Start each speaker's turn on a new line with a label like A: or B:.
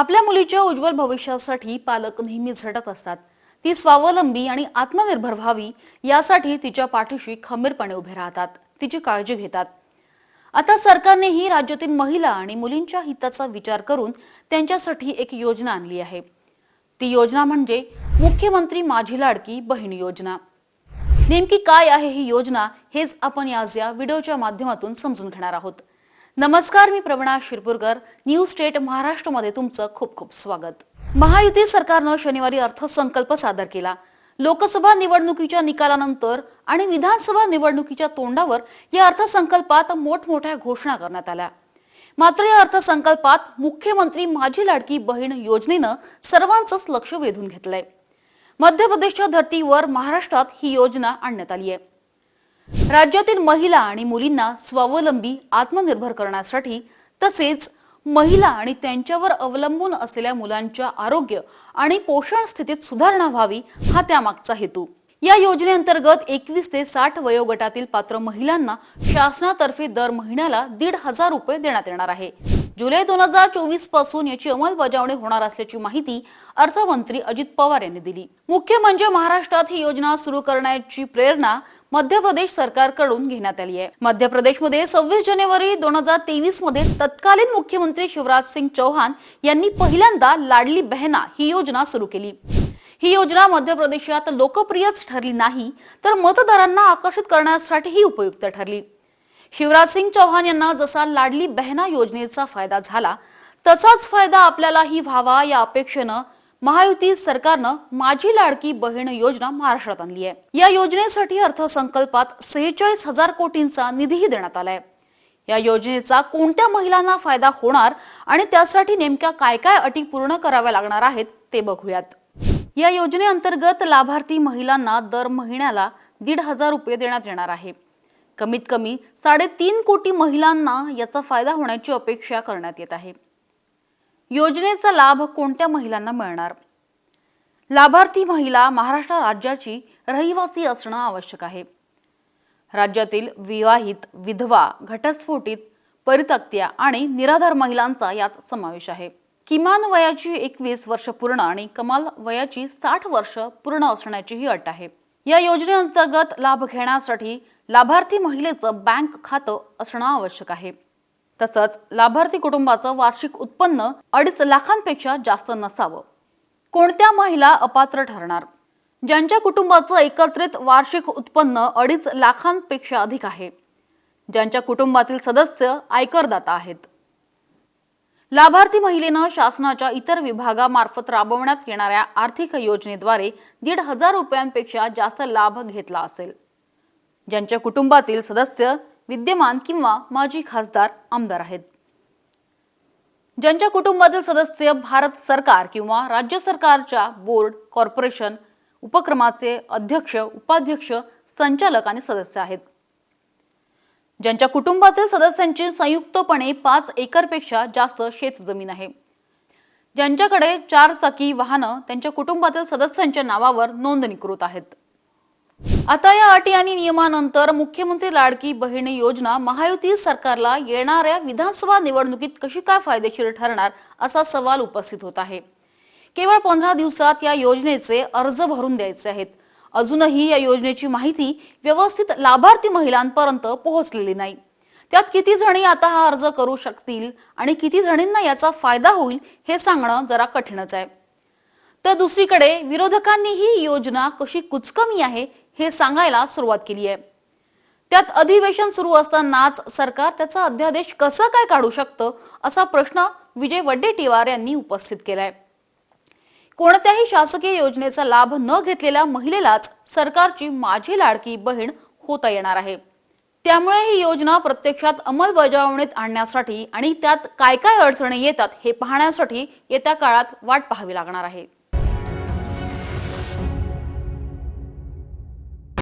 A: आपल्या मुलीच्या उज्ज्वल भविष्यासाठी पालक नेहमी झटत असतात. ती स्वावलंबी आणि आत्मनिर्भर व्हावी यासाठी तिच्या पाठीशी खंबीरपणे उभे राहतात. तिची काळजी घेतात. आता सरकारनेही राज्यातील महिला आणि मुलींच्या हिताचा विचार करून त्यांच्यासाठी एक योजना आणली आहे. ती योजना म्हणजे मुख्यमंत्री माझी लाडकी बहीण योजना. नेमकी काय आहे ही योजना हेच आपण आज या व्हिडिओच्या माध्यमातून समजून घेणार आहोत. नमस्कार मी प्रवीणा शिरपूरकर. न्यू स्टेट महाराष्ट्रमध्ये तुमचं खूप खूप स्वागत. महायुती सरकारनं शनिवारी अर्थसंकल्प सादर केला. लोकसभा निवडणुकीच्या निकालानंतर आणि विधानसभा निवडणुकीच्या तोंडावर या अर्थसंकल्पात मोठमोठ्या घोषणा करण्यात आल्या. मात्र या अर्थसंकल्पात मुख्यमंत्री माझी लाडकी बहीण योजनेनं सर्वांचंच लक्ष वेधून घेतलंय. मध्य प्रदेशच्या धर्तीवर महाराष्ट्रात ही योजना आणण्यात आली आहे राज्यातील महिला आणि मुलींना स्वावलंबी आत्मनिर्भर करण्यासाठी तसेच महिला आणि त्यांच्यावर अवलंबून असलेल्या मुलांच्या आरोग्य आणि पोषण स्थितीत सुधारणा व्हावी हा त्यामागचा हेतू. या योजनेअंतर्गत एकवीस ते साठ वयोगटातील पात्र महिलांना शासनातर्फे दर महिन्याला दीड हजार रुपये देण्यात येणार आहे. जुलै दोन हजार चोवीसपासून याची अंमलबजावणी होणार असल्याची माहिती अर्थमंत्री अजित पवार यांनी दिली. मुख्य म्हणजे महाराष्ट्रात ही योजना सुरू करण्याची प्रेरणा मध्य प्रदेश सरकारकडून घेण्यात आली आहे. मध्य प्रदेशमध्ये सव्वीस जानेवारी दोन हजार तेवीसमध्ये तत्कालीन मुख्यमंत्री शिवराज सिंग चौहान यांनी पहिल्यांदा लाडली बहना ही योजना सुरू केली. ही योजना मध्य प्रदेशात लोकप्रियच ठरली नाही तर मतदारांना आकर्षित करण्यासाठीही उपयुक्त ठरली. शिवराज सिंग चौहान यांना जसा लाडली बहना योजनेचा फायदा झाला तसाच फायदा आपल्यालाही व्हावा या अपेक्षेनं महायुती सरकारनं माझी लाडकी बहीण योजना महाराष्ट्रात आणली आहे. या योजनेसाठी अर्थसंकल्पात सेहेचाळीस हजार कोटींचा निधीही देण्यात आलाय. या योजनेचा कोणत्या महिलांना फायदा होणार आणि त्यासाठी नेमक्या काय काय अटी पूर्ण कराव्या लागणार आहेत ते बघूयात. या योजनेअंतर्गत लाभार्थी महिलांना दर महिन्याला दीड हजार रुपये देण्यात येणार आहे. कमीत कमी साडेतीन कोटी महिलांना याचा फायदा होण्याची अपेक्षा करण्यात येत आहे. योजनेचा लाभ कोणत्या महिलांना मिळणार? लाभार्थी महिला महाराष्ट्र राज्याची रहिवासी असणं आवश्यक आहे. राज्यातील विवाहित विधवा घटस्फोटित परितक्त्या आणि निराधार महिलांचा यात समावेश आहे. किमान वयाची एकवीस वर्ष पूर्ण आणि कमाल वयाची साठ वर्ष पूर्ण असण्याची ही अट आहे. या योजनेअंतर्गत लाभ घेण्यासाठी लाभार्थी महिलेचं बँक खातं असणं आवश्यक आहे. तसंच लाभार्थी कुटुंबाचं वार्षिक उत्पन्न अडीच लाखांपेक्षा जास्त नसावं. कोणत्या महिला अपात्र ठरणार? ज्यांच्या कुटुंबाचं एकत्रित वार्षिक उत्पन्न अडीच लाखांपेक्षा अधिक आहे. ज्यांच्या कुटुंबातील सदस्य आयकरदाता आहेत. लाभार्थी महिलेनं शासनाच्या इतर विभागामार्फत राबवण्यात येणाऱ्या आर्थिक योजनेद्वारे दीड हजार रुपयांपेक्षा जास्त लाभ घेतला असेल. ज्यांच्या कुटुंबातील सदस्य विद्यमान किंवा माजी खासदार आमदार आहेत. ज्यांच्या कुटुंबातील सदस्य भारत सरकार किंवा राज्य सरकारच्या बोर्ड कॉर्पोरेशन उपक्रमाचे अध्यक्ष उपाध्यक्ष संचालक आणि सदस्य आहेत. ज्यांच्या कुटुंबातील सदस्यांची संयुक्तपणे पाच एकरपेक्षा जास्त शेतजमीन आहे. ज्यांच्याकडे चार चाकी वाहनं त्यांच्या कुटुंबातील सदस्यांच्या नावावर नोंदणीकृत आहेत. आता या अटी आणि नियमानंतर मुख्यमंत्री लाडकी बहीण योजना महायुती सरकारला येणाऱ्या विधानसभा निवडणुकीत कशी काय फायदेशीर ठरणार असा सवाल उपस्थित होत आहे. केवळ पंधरा दिवसात या योजनेचे अर्ज भरून द्यायचे आहेत. अजूनही या योजनेची माहिती व्यवस्थित लाभार्थी महिलांपर्यंत पोहोचलेली नाही. त्यात किती जणी आता हा अर्ज करू शकतील आणि किती जणींना याचा फायदा होईल हे सांगणं जरा कठीणच आहे. तर दुसरीकडे विरोधकांनी ही योजना कशी कुचकमी आहे हे सांगायला सुरुवात केली आहे. त्यात अधिवेशन सुरू असतानाच सरकार त्याचा अध्यादेश कसं काय काढू शकतं असा प्रश्न विजय वड्डेटीवार यांनी उपस्थित केलाय. कोणत्याही शासकीय योजनेचा लाभ न घेतलेल्या महिलेलाच सरकारची माझी लाडकी बहीण होता येणार आहे. त्यामुळे ही योजना प्रत्यक्षात अंमलबजावणीत आणण्यासाठी आणि त्यात काय काय अडचणी येतात हे पाहण्यासाठी येत्या काळात वाट पाहावी लागणार आहे.